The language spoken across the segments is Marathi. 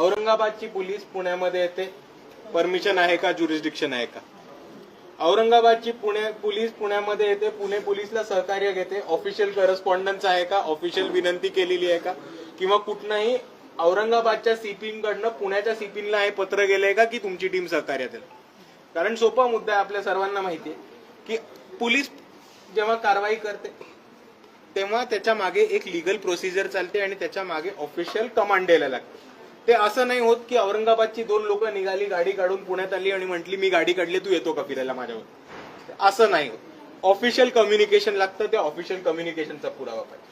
औरंगाबादची पोलीस पुण्यामध्ये येते. परमिशन आहे का? ज्युरिस्डिक्शन आहे का? औरंगाबादची पुणे पोलीस पुण्यामध्ये येते. पुणे पोलीसला सहकार्य घेते. ऑफिशियल करस्पॉन्डन्स आहे का? ऑफिशियल विनंती केलेली आहे का? किंवा कुठनंही औरंगाबादच्या सीपींकडनं पुण्याच्या सीपीनला हे पत्र गेलंय का की तुमची टीम सहकार्य देईल? कारण सोपा मुद्दा आहे आपल्या सर्वांना माहिती आहे की पोलीस जेव्हा कारवाई करते तेव्हा त्याच्यामागे एक लिगल प्रोसिजर चालते आणि त्याच्यामागे ऑफिशियल कमांड द्यायला लागते. ते असं नाही होत की औरंगाबादची दोन लोक निघाली गाडी काढून पुण्यात आली आणि म्हटली मी गाडी काढली तू येतो का फिरायला माझ्यावर? असं नाही होत. ऑफिशियल कम्युनिकेशन लागतं त्या ऑफिशियल कम्युनिकेशनचा पुरावा पाहिजे.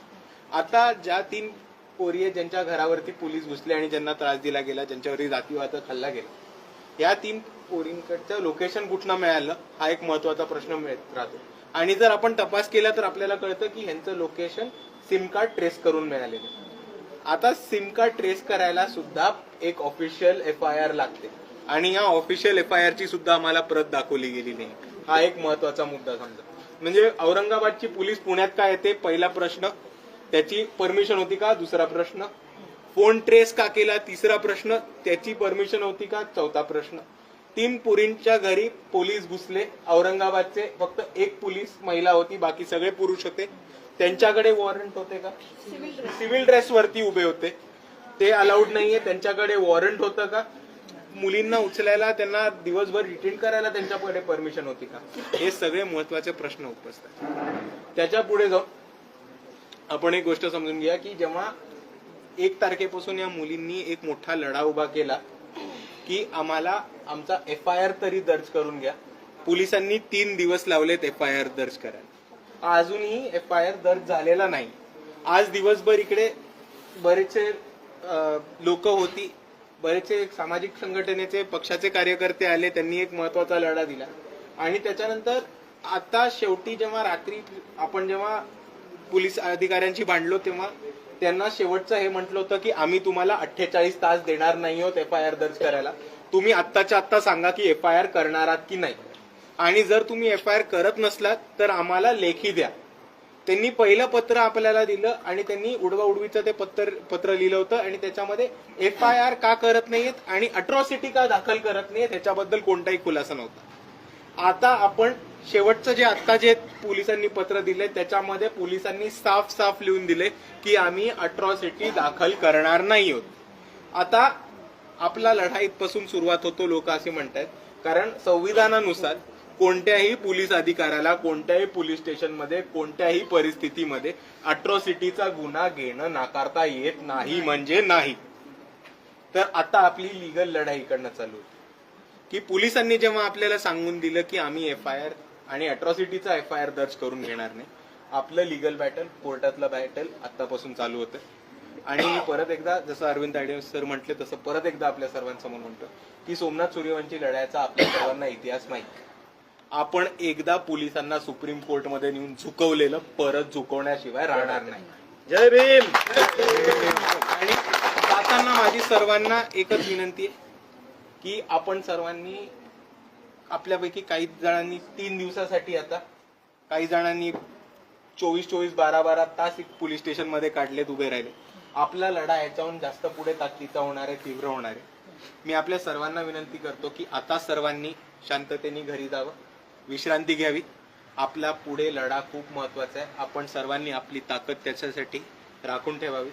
आता ज्या तीन पोरी आहेत ज्यांच्या घरावरती पोलीस घुसले आणि ज्यांना त्रास दिला गेला ज्यांच्यावरती जातीवाद खाल्ला गेला या तीन पोरींकडचं लोकेशन कुठनं मिळालं हा एक महत्त्वाचा प्रश्न मिळत राहतो. आणि जर आपण तपास केला तर आपल्याला कळतं की ह्यांचं लोकेशन सिम कार्ड ट्रेस करून मिळालेलं आता सिम कार्ड ट्रेस करायला सुद्धा एक ऑफिशियल एफ आय आर लागते. आणि या ऑफिशियल एफ आय आर ची सुद्धा आम्हाला प्रत दाखवली गेली नाही. हा एक महत्त्वाचा मुद्दा समजा. म्हणजे औरंगाबादची पोलीस पुण्यात काय येते पहिला प्रश्न. त्याची परमिशन होती का? दुसरा प्रश्न. फोन ट्रेस का केला? तिसरा प्रश्न. त्याची परमिशन होती का? चौथा प्रश्न. तीन पुरींच्या घरी पोलीस घुसले. औरंगाबादचे फक्त एक पोलीस महिला होती. बाकी सगळे पुरुष होते. त्यांच्याकडे वॉरंट होते का? सिव्हिल ड्रेस वरती उभे होते. ते अलाउड नाहीये. त्यांच्याकडे वॉरंट होतं का? मुलींना उचलायला त्यांना दिवसभर रिटेन करायला त्यांच्याकडे परमिशन होती का? हे सगळे महत्त्वाचे प्रश्न उपस्थित त्याच्या पुढे जाऊन आपण एक गोष्ट समजून घ्या की जेव्हा एक तारखेपासून या मुलींनी एक मोठा लढा उभा केला की आम्हाला आमचा एफ आय आर तरी दर्ज करून घ्या. पोलिसांनी तीन दिवस लावलेत एफ आय आर दर्ज करायला. अजूनही एफ आय आर दर्ज झालेला नाही. आज दिवसभर इकडे बरेचसे लोक होती बरेचसे सामाजिक संघटनेचे पक्षाचे कार्यकर्ते आले त्यांनी एक महत्त्वाचा लढा दिला. आणि त्याच्यानंतर आता शेवटी जेव्हा रात्री आपण जेव्हा पोलीस अधिकाऱ्यांशी भांडलो तेव्हा त्यांना शेवटचं हे म्हटलं होतं की आम्ही तुम्हाला अठ्ठेचाळीस तास देणार नाही आहोत एफ आय आर दर्ज करायला. तुम्ही आत्ताच्या आत्ता सांगा की एफ आय आर करणार आहात की नाही. आणि जर तुम्ही एफ आय आर करत नसलात तर आम्हाला लेखी द्या. त्यांनी पहिलं पत्र आपल्याला दिलं आणि त्यांनी उडवा उडवीचं ते पत्र पत्र लिहिलं होतं आणि त्याच्यामध्ये एफ आय आर का करत नाहीयेत आणि अट्रॉसिटी का दाखल करत नाहीयेत ह्याच्याबद्दल कोणताही खुलासा नव्हता. आता आपण शेवटचं जे आता जे पोलिसांनी पत्र दिले त्याच्यामध्ये पोलिसांनी साफ साफ लिहून दिले की आम्ही अट्रॉसिटी दाखल करणार नाही आहोत. आता आपला लढा इथपासून सुरुवात होतो लोक असे म्हणतात कारण संविधानानुसार कोणत्याही पोलीस अधिकाऱ्याला कोणत्याही पोलीस स्टेशनमध्ये कोणत्याही परिस्थितीमध्ये अट्रॉसिटीचा गुन्हा घेणं नाकारता येत नाही म्हणजे नाही. तर आता आपली लिगल लढाई इकडनं चालू होती. की पोलिसांनी जेव्हा आपल्याला सांगून दिलं की आम्ही एफ आय आर आणि अट्रॉसिटीचा एफ आय आर दर्ज करून घेणार नाही आपलं लिगल बॅटल कोर्टातलं बॅटल आतापासून चालू होतं. आणि परत एकदा जसं अरविंद ताडे सर म्हटले तसं परत एकदा आपल्या सर्वांसमोर म्हणतो की सोमनाथ सूर्यवंशी लढ्याचा आपल्या सर्वांना इतिहास माहिती. आपण एकदा पोलिसांना सुप्रीम कोर्टमध्ये नेऊन झुकवलेलं परत झुकवण्याशिवाय राहणार नाही. जय भीम! आणि जाताना माझी सर्वांना एकच विनंती आहे की आपण सर्वांनी आपल्यापैकी काही जणांनी तीन दिवसासाठी आता काही जणांनी चोवीस चोवीस बारा बारा तास एक पोलीस स्टेशनमध्ये काढलेत उभे राहिले. आपला लढा याच्याहून जास्त पुढे ताकदीचा होणार आहे तीव्र होणार आहे. मी आपल्या सर्वांना विनंती करतो की आता सर्वांनी शांततेने घरी जावं. विश्रांती घ्यावी. आपला पुढे लढा खूप महत्त्वाचा आहे. आपण सर्वांनी आपली ताकद त्याच्यासाठी राखून ठेवावी.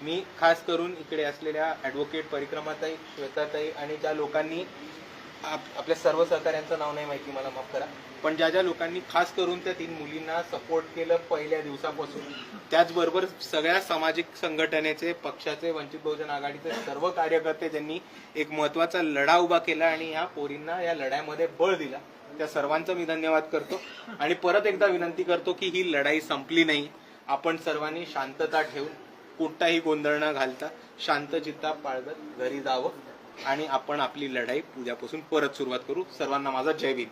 मी खास करून इकडे असलेल्या ॲडव्होकेट परिक्रमाताई श्वेताताई आणि ज्या लोकांनी आप- आपल्या सर्व सहकाऱ्यांचं नाव नाही माहिती मला माफ करा. पण ज्या ज्या लोकांनी खास करून त्या तीन मुलींना सपोर्ट केलं पहिल्या दिवसापासून त्याचबरोबर सगळ्या सामाजिक संघटनेचे पक्षाचे वंचित बहुजन आघाडीचे सर्व कार्यकर्ते ज्यांनी एक महत्त्वाचा लढा उभा केला आणि या पोरींना या लढ्यामध्ये बळ दिला त्या सर्वांचा मी धन्यवाद करतो. आणि परत एकदा विनंती करतो की ही लढाई संपली नाही. आपण सर्वांनी शांतता ठेवून कुठलाही गोंधळ न घालता शांत चित्ता पाळगत घरी जावं. आणि आपण आपली लढाई उद्यापासून परत सुरुवात करू. सर्वांना माझा जय भीम.